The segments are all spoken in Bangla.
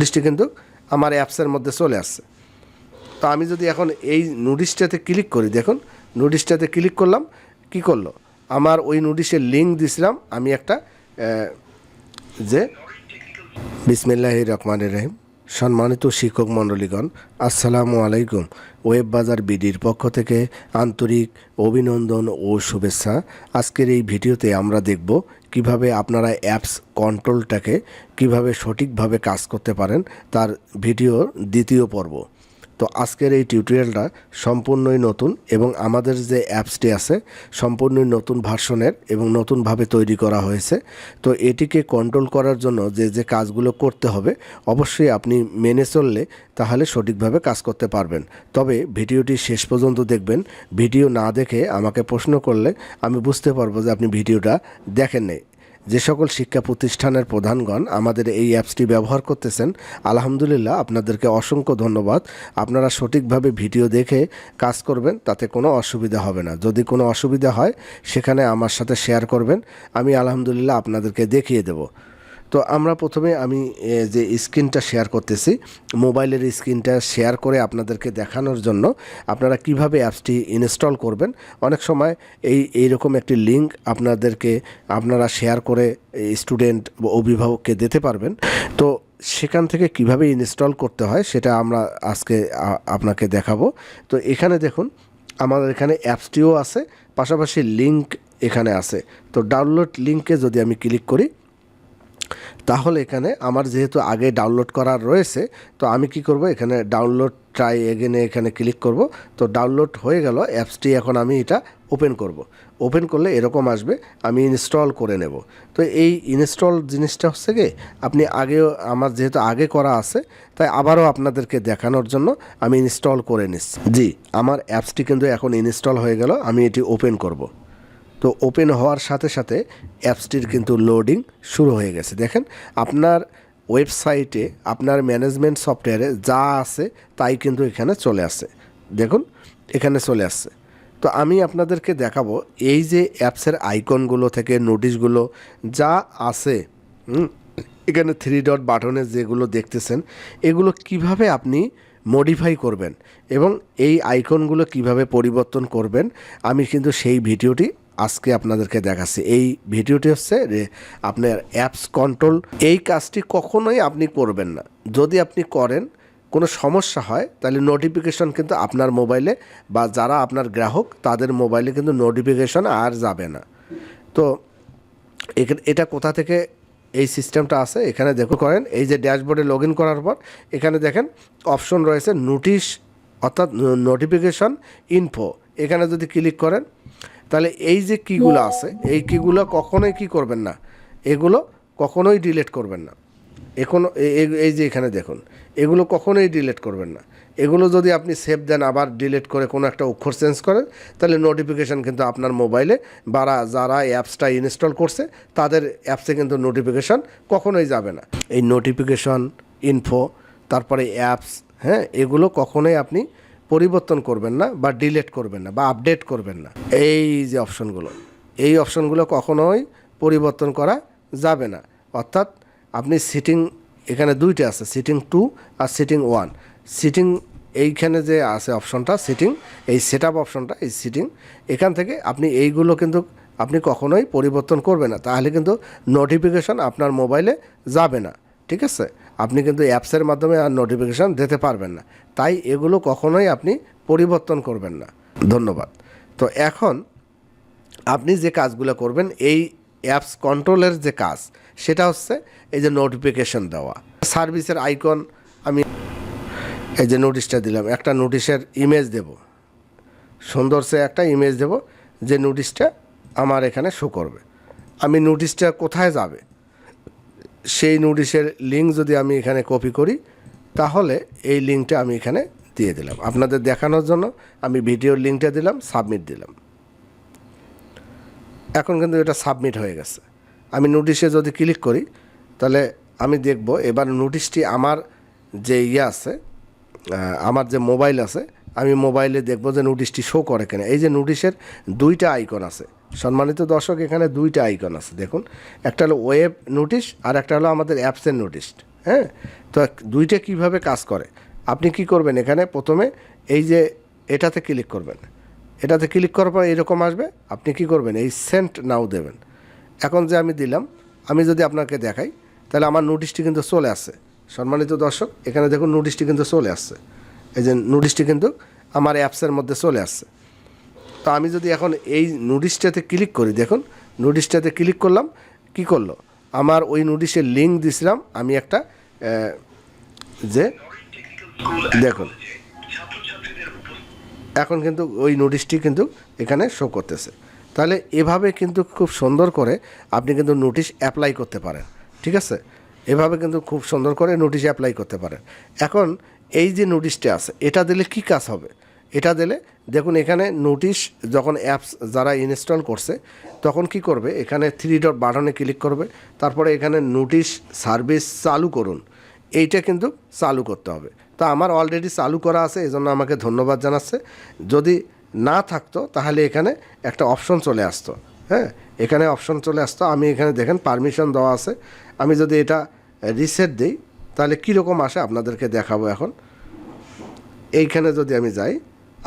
নোটিশটি কিন্তু আমার অ্যাপসের মধ্যে চলে আসছে। তো আমি যদি এখন এই নোটিশটাতে ক্লিক করি, দেখুন, নোটিশটাতে ক্লিক করলাম, কি করল? আমার ওই নোটিশের লিঙ্ক দিছিলাম, আমি একটা যে বিসমিল্লাহ রহমান রহিম, সম্মানিত শিক্ষক মণ্ডলীগণ, আসসালামু আলাইকুম। ওয়েব বাজার বিডির পক্ষ থেকে আন্তরিক অভিনন্দন ও শুভেচ্ছা। আজকের এই ভিডিওতে আমরা দেখব কীভাবে আপনারা অ্যাপস কন্ট্রোলটাকে কীভাবে সঠিকভাবে কাজ করতে পারেন তার ভিডিওর দ্বিতীয় পর্ব। তো আজকের এই টিউটোরিয়ালটা সম্পূর্ণই নতুন এবং আমাদের যে অ্যাপসটি আছে সম্পূর্ণই নতুন ভার্সনের এবং নতুনভাবে তৈরি করা হয়েছে। তো এটিকে কন্ট্রোল করার জন্য যে যে কাজগুলো করতে হবে, অবশ্যই আপনি মেনে চললে তাহলে সঠিকভাবে কাজ করতে পারবেন। তবে ভিডিওটি শেষ পর্যন্ত দেখবেন। ভিডিও না দেখে আমাকে প্রশ্ন করলে আমি বুঝতে পারব যে আপনি ভিডিওটা দেখেন নাই যে সকল শিক্ষা প্রতিষ্ঠানের প্রধানগণ আমাদের এই অ্যাপসটি ব্যবহার করতেছেন, আলহামদুলিল্লাহ আপনাদেরকে অসংখ্য ধন্যবাদ। আপনারা সঠিকভাবে ভিডিও দেখে কাজ করবেন, তাতে কোনো অসুবিধা হবে না। যদি কোনো অসুবিধা হয়, সেখানে আমার সাথে শেয়ার করবেন, আমি আলহামদুলিল্লাহ আপনাদেরকে দেখিয়ে দেব। তো আমরা প্রথমে আমি যে স্ক্রিনটা শেয়ার করতেছি, মোবাইলের স্ক্রিনটা শেয়ার করে আপনাদেরকে দেখানোর জন্য আপনারা কীভাবে অ্যাপসটি ইনস্টল করবেন। অনেক সময় এই, এইরকম একটি লিঙ্ক আপনাদেরকে, আপনারা শেয়ার করে স্টুডেন্ট অভিভাবককে দিতে পারবেন। তো সেখান থেকে কীভাবে ইনস্টল করতে হয় সেটা আমরা আজকে আপনাকে দেখাবো। তো এখানে দেখুন, আমাদের এখানে অ্যাপসটিও আছে, পাশাপাশি লিঙ্ক এখানে আছে। তো ডাউনলোড লিঙ্কে যদি আমি ক্লিক করি তাহলে এখানে আমার যেহেতু আগে ডাউনলোড করার রয়েছে, তো আমি কি করব? এখানে ডাউনলোড ট্রাই এগেনে এখানে ক্লিক করব। তো ডাউনলোড হয়ে গেল অ্যাপসটি এখন আমি এটা ওপেন করব। ওপেন করলে এরকম আসবে, আমি ইনস্টল করে নেব। তো এই ইনস্টল জিনিসটা হচ্ছে কি, আপনি আগেও আমার যেহেতু আগে করা আছে, তাই আবারও আপনাদেরকে দেখানোর জন্য আমি ইনস্টল করে নিচ্ছি। জি, আমার অ্যাপসটি কিন্তু এখন ইনস্টল হয়ে গেল, আমি এটি ওপেন করব। তো ওপেন হওয়ার সাথে সাথে অ্যাপসটির কিন্তু লোডিং শুরু হয়ে গেছে। দেখেন, আপনার ওয়েবসাইটে আপনার ম্যানেজমেন্ট সফটওয়্যারে যা আছে তাই কিন্তু এখানে চলে আসে। দেখুন, এখানে চলে আসছে। তো আমি আপনাদেরকে দেখাবো এই যে অ্যাপসের আইকনগুলো থেকে নোটিশগুলো যা আছে এখানে থ্রি ডট বাটনে যেগুলো দেখতেছেন, এগুলো কীভাবে আপনি মডিফাই করবেন এবং এই আইকনগুলো কীভাবে পরিবর্তন করবেন, আমি কিন্তু সেই ভিডিওটি আজকে আপনাদেরকে দেখাচ্ছি। এই ভিডিওটি হচ্ছে আপনার অ্যাপস কন্ট্রোল। এই কাজটি কখনোই আপনি করবেন না। যদি আপনি করেন, কোনো সমস্যা হয়, তাহলে নোটিফিকেশন কিন্তু আপনার মোবাইলে বা যারা আপনার গ্রাহক, তাদের মোবাইলে কিন্তু নোটিফিকেশন আর যাবে না। তো এটা কোথা থেকে এই সিস্টেমটা আছে? এখানে দেখো করেন, এই যে ড্যাশবোর্ডে লগ করার পর, এখানে দেখেন অপশন রয়েছে নোটিশ অর্থাৎ নোটিফিকেশন ইনফো এখানে যদি ক্লিক করেন তাহলে এই যে কিগুলো আছে, এই কিগুলো কখনোই কি করবেন না? এগুলো কখনোই ডিলিট করবেন না। এখন এই যে এখানে দেখুন, এগুলো কখনোই ডিলিট করবেন না। এগুলো যদি আপনি সেভ দেন, আবার ডিলিট করে কোনো একটা অক্ষর চেঞ্জ করেন, তাহলে নোটিফিকেশান কিন্তু আপনার মোবাইলে বারা, যারা অ্যাপসটা ইনস্টল করছে, তাদের অ্যাপসে কিন্তু নোটিফিকেশান কখনোই যাবে না। এই নোটিফিকেশন ইনফো তারপরে অ্যাপস হ্যাঁ এগুলো কখনোই আপনি পরিবর্তন করবেন না বা ডিলেট করবেন না বা আপডেট করবেন না। এই যে অপশনগুলো, এই অপশনগুলো কখনোই পরিবর্তন করা যাবে না। অর্থাৎ আপনি সিটিং এখানে দুইটা আছে সিটিং টু আর সিটিং ওয়ান সিটিং এইখানে যে আছে অপশনটা সিটিং এই সেট আপ অপশনটা, এই সিটিং এখান থেকে আপনি এইগুলো কিন্তু আপনি কখনোই পরিবর্তন করবেন না। তাহলে কিন্তু নোটিফিকেশন আপনার মোবাইলে যাবে না। ঠিক আছে? আপনি কিন্তু অ্যাপসের মাধ্যমে আর নোটিফিকেশান দিতে পারবেন না। তাই এগুলো কখনোই আপনি পরিবর্তন করবেন না। ধন্যবাদ। তো এখন আপনি যে কাজগুলো করবেন, এই অ্যাপস কন্ট্রোলের যে কাজ, সেটা হচ্ছে এই যে নোটিফিকেশন দেওয়া। সার্ভিসের আইকন আমি এই যে নোটিশটা দিলাম, একটা নোটিশের ইমেজ দেব। সুন্দর সে একটা ইমেজ দেব, যে নোটিশটা আমার এখানে শো করবে। আমি নোটিশটা কোথায় যাবে? সেই নোটিশের লিঙ্ক যদি আমি এখানে কপি করি, তাহলে এই লিঙ্কটা আমি এখানে দিয়ে দিলাম। আপনাদের দেখানোর জন্য আমি ভিডিওর লিঙ্কটা দিলাম সাবমিট দিলাম। এখন কিন্তু এটা সাবমিট হয়ে গেছে। আমি নোটিশে যদি ক্লিক করি, তাহলে আমি দেখব এবার নোটিশটি আমার যে ইয়ে আছে আমার যে মোবাইল আছে আমি মোবাইলে দেখব যে নোটিশটি শো করে কিনা। এই যে নোটিশের দুইটা আইকন আছে। সম্মানিত দর্শক, এখানে দুইটা আইকন আছে। দেখুন, একটা হলো ওয়েব নোটিশ আর একটা হলো আমাদের অ্যাপসের নোটিশ হ্যাঁ? তো দুইটা কীভাবে কাজ করে? আপনি কি করবেন এখানে? প্রথমে এই যে এটাতে ক্লিক করবেন। এটাতে ক্লিক করার পর এরকম আসবে। আপনি কি করবেন? এই সেন্ট নাও দেবেন। এখন যে আমি দিলাম, আমি যদি আপনাকে দেখাই, তাহলে আমার নোটিশটি কিন্তু চলে আসছে। সম্মানিত দর্শক, এখানে দেখুন নোটিশটি কিন্তু চলে আসছে। এই যে নোটিশটি কিন্তু আমার অ্যাপসের মধ্যে চলে আসছে। তো আমি যদি এখন এই নোটিশটাতে ক্লিক করি, দেখুন নোটিশটাতে ক্লিক করলাম, কি করল? আমার ওই নোটিশের লিঙ্ক দিছিলাম, আমি একটা যে, দেখুন, এখন কিন্তু ওই নোটিশটি কিন্তু এখানে শো করতেছে। তাহলে এভাবে কিন্তু খুব সুন্দর করে আপনি কিন্তু নোটিশ অ্যাপ্লাই করতে পারেন, ঠিক আছে? এভাবে কিন্তু খুব সুন্দর করে নোটিশ অ্যাপ্লাই করতে পারেন। এখন এই যে নোটিশটা আছে, এটা দিলে কি কাজ হবে? এটা দিলে দেখুন এখানে নোটিশ যখন অ্যাপস যারা ইনস্টল করছে, তখন কি করবে? এখানে থ্রি ডট বাটনে ক্লিক করবে, তারপরে এখানে নোটিশ সার্ভিস চালু করুন। এইটা কিন্তু চালু করতে হবে। তো আমার অলরেডি চালু করা আছে এই জন্য আমাকে ধন্যবাদ জানাচ্ছে। যদি না থাকতো, তাহলে এখানে একটা অপশন চলে আসতো। হ্যাঁ এখানে অপশন চলে আসতো। আমি এখানে দেখেন পারমিশন দেওয়া আছে। আমি যদি এটা রিসেট দিই তাহলে কীরকম আসে আপনাদেরকে দেখাবো এখন? এইখানে যদি আমি যাই,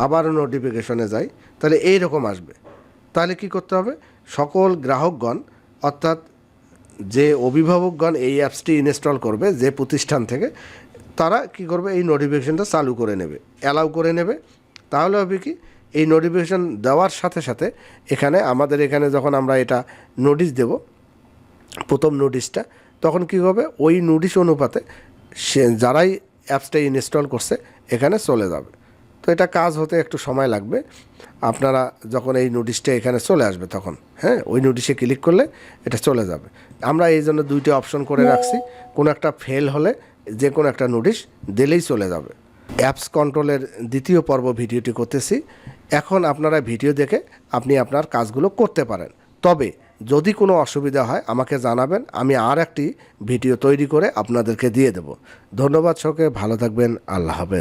আবার নোটিফিকেশনে যাই, তাহলে এই রকম আসবে। তাহলে কি করতে হবে? সকল গ্রাহকগণ, অর্থাৎ যে অভিভাবকগণ এই অ্যাপসটি ইনস্টল করবে, যে প্রতিষ্ঠান থেকে, তারা কি করবে? এই নোটিফিকেশনটা চালু করে নেবে অ্যালাউ করে নেবে। তাহলে হবে কি? এই নোটিফিকেশন দেওয়ার সাথে সাথে এখানে আমাদের এখানে যখন আমরা এটা নোটিশ দেব, প্রথম নোটিশটা তখন কি হবে? ওই নোটিশ অনুপাতে সে যারাই অ্যাপসটা ইনস্টল করছে, এখানে চলে যাবে। তো এটা কাজ হতে একটু সময় লাগবে। আপনারা যখন এই নোটিশটা এখানে চলে আসবে তখন হ্যাঁ? ওই নোটিশে ক্লিক করলে এটা চলে যাবে। আমরা এই জন্য দুইটা অপশন করে রাখছি। কোনো একটা ফেল হলে যে কোনো একটা নোটিশ দিলেই চলে যাবে। অ্যাপস কন্ট্রোলের দ্বিতীয় পর্ব ভিডিওটি করতেছি। এখন আপনারা ভিডিও দেখে আপনি আপনার কাজগুলো করতে পারেন। তবে যদি কোনো অসুবিধা হয় আমাকে জানাবেন, আমি আর একটি ভিডিও তৈরি করে আপনাদেরকে দিয়ে দেব। ধন্যবাদ সকলে ভালো থাকবেন, আল্লাহ হাফেজ।